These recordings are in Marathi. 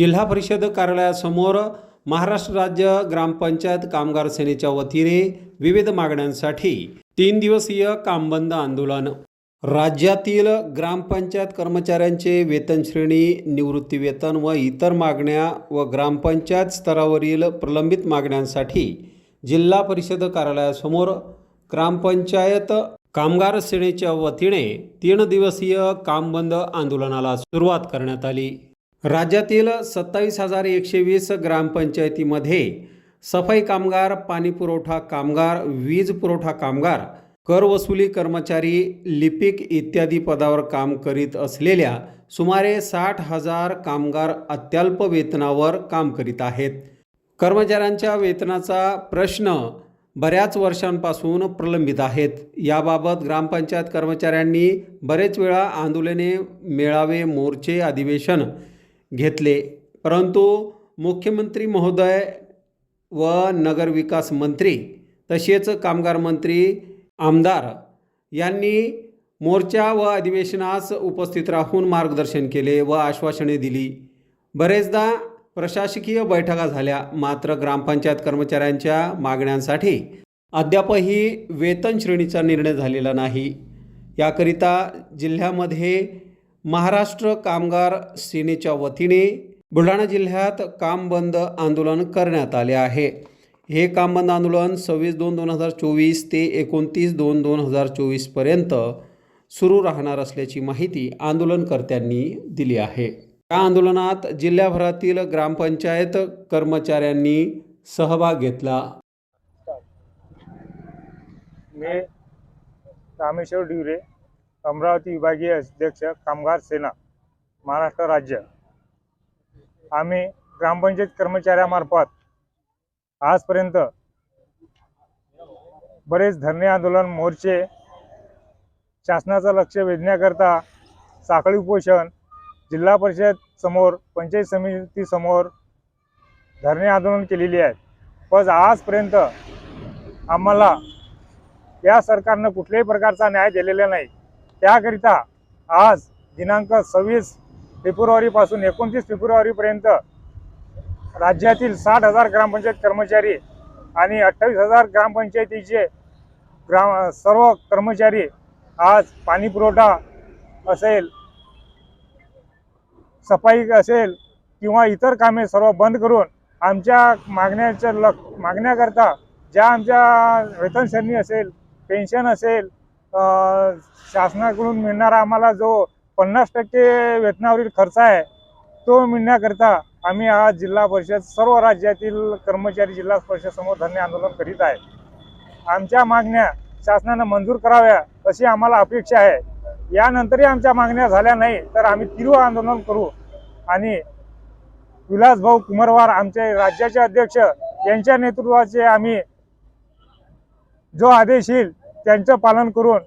जिल्हा परिषद कार्यालयासमोर महाराष्ट्र राज्य ग्रामपंचायत कामगार सेनेच्या वतीने विविध मागण्यांसाठी तीन दिवसीय कामबंद आंदोलन. राज्यातील ग्रामपंचायत कर्मचाऱ्यांचे वेतन श्रेणी निवृत्तीवेतन व इतर मागण्या व ग्रामपंचायत स्तरावरील प्रलंबित मागण्यांसाठी जिल्हा परिषद कार्यालयासमोर ग्रामपंचायत कामगार सेनेच्या वतीने तीन दिवसीय कामबंद आंदोलनाला सुरुवात करण्यात आली. राज्यातील सत्तावीस हजार एकशे वीस ग्रामपंचायतीमध्ये सफाई कामगार पाणीपुरवठा कामगार वीज पुरवठा कामगार करवसुली कर्मचारी लिपिक इत्यादी पदावर काम करीत असलेल्या सुमारे साठ हजार कामगार अत्यल्प वेतनावर काम करीत आहेत. कर्मचाऱ्यांच्या वेतनाचा प्रश्न बऱ्याच वर्षांपासून प्रलंबित आहेत. याबाबत ग्रामपंचायत कर्मचाऱ्यांनी बरेच वेळा आंदोलने मेळावे मोर्चे अधिवेशन घेतले. परंतु मुख्यमंत्री महोदय व नगरविकास मंत्री तसेच कामगार मंत्री आमदार यांनी मोर्चा व अधिवेशनास उपस्थित राहून मार्गदर्शन केले व आश्वासने दिली. बरेचदा प्रशासकीय बैठका झाल्या मात्र ग्रामपंचायत कर्मचाऱ्यांच्या मागण्यांसाठी अद्यापही वेतन श्रेणीचा निर्णय झालेला नाही. याकरिता जिल्ह्यामध्ये महाराष्ट्र कामगार सेनेच्या वतीने बुलढाणा जिल्ह्यात काम बंद आंदोलन करण्यात आले आहे. हे काम बंद आंदोलन सव्वीस दोन दोन हजार चोवीस ते एकोणतीस दोन दोन हजार चोवीसपर्यंत सुरू राहणार असल्याची माहिती आंदोलनकर्त्यांनी दिली आहे. या आंदोलनात जिल्ह्याभरातील ग्रामपंचायत कर्मचाऱ्यांनी सहभाग घेतला. मी रामेश्वर डिवरे अमरावती विभागीय अध्यक्ष कामगार सेना महाराष्ट्र राज्य. आम्ही ग्रामपंचायत कर्मचाऱ्यामार्फत आजपर्यंत बरेच धरणे आंदोलन मोर्चे शासनाचं लक्ष वेधण्याकरता साखळी उपोषण जिल्हा परिषद समोर पंचायत समिती समोर धरणे आंदोलन केलेली आहेत. पण आजपर्यंत आम्हाला या सरकारनं कुठल्याही प्रकारचा न्याय दिलेला नाही. त्याकरिता आज दिनांक सव्वीस फेब्रुवारीपासून एकोणतीस फेब्रुवारीपर्यंत राज्यातील साठ हजार ग्रामपंचायत कर्मचारी आणि अठ्ठावीस हजार ग्रामपंचायतीचे ग्राम सर्व कर्मचारी आज पाणीपुरवठा असेल सफाई असेल किंवा इतर कामे सर्व बंद करून आमच्या मागण्याच्या लक मागण्याकरता ज्या आमच्या वेतनसरणी असेल पेन्शन असेल शासनाकडून मिळणारा आम्हाला जो पन्नास टक्के वेतनावरील खर्च आहे तो मिळण्याकरिता आम्ही आज जिल्हा परिषद सर्व राज्यातील कर्मचारी जिल्हा परिषदसमोर धरणे आंदोलन करीत आहे. आमच्या मागण्या शासनानं मंजूर कराव्या अशी आम्हाला अपेक्षा आहे. यानंतरही आमच्या मागण्या झाल्या नाही तर आम्ही तीव्र आंदोलन करू. आणि विलासभाऊ कुमारवार आमचे राज्याचे अध्यक्ष यांच्या नेतृत्वाचे आम्ही जो आदेश येईल त्यांचं पालन करून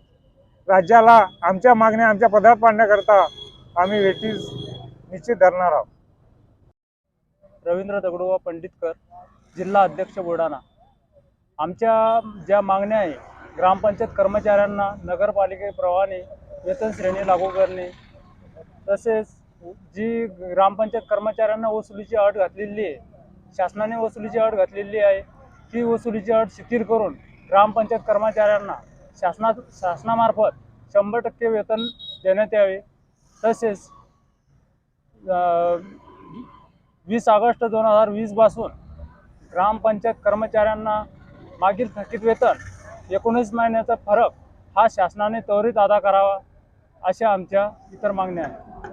राज्याला आमच्या मागण्या आमच्या पदरात पाडण्याकरता आम्ही वेटीस निश्चित धरणार आहोत. रवींद्र दगडोबा पंडितकर जिल्हा अध्यक्ष बुलढाणा. आमच्या ज्या मागण्या आहे ग्रामपंचायत कर्मचाऱ्यांना नगरपालिकेप्रमाणे वेतन श्रेणी लागू करणे तसेच जी ग्रामपंचायत कर्मचाऱ्यांना वसुलीची अट घातलेली आहे शासनाने वसुलीची अट घातलेली आहे ती वसुलीची अट शिथिल करून ग्रामपंचायत कर्मचाऱ्यांना शासना शासनामार्फत शंभर टक्के वेतन देण्यात यावे. तसेच वीस ऑगस्ट दोन हजार वीसपासून ग्रामपंचायत कर्मचाऱ्यांना मागील थकीत वेतन एकोणीस महिन्याचा फरक हा शासनाने त्वरित अदा करावा अशा आमच्या इतर मागण्या आहेत.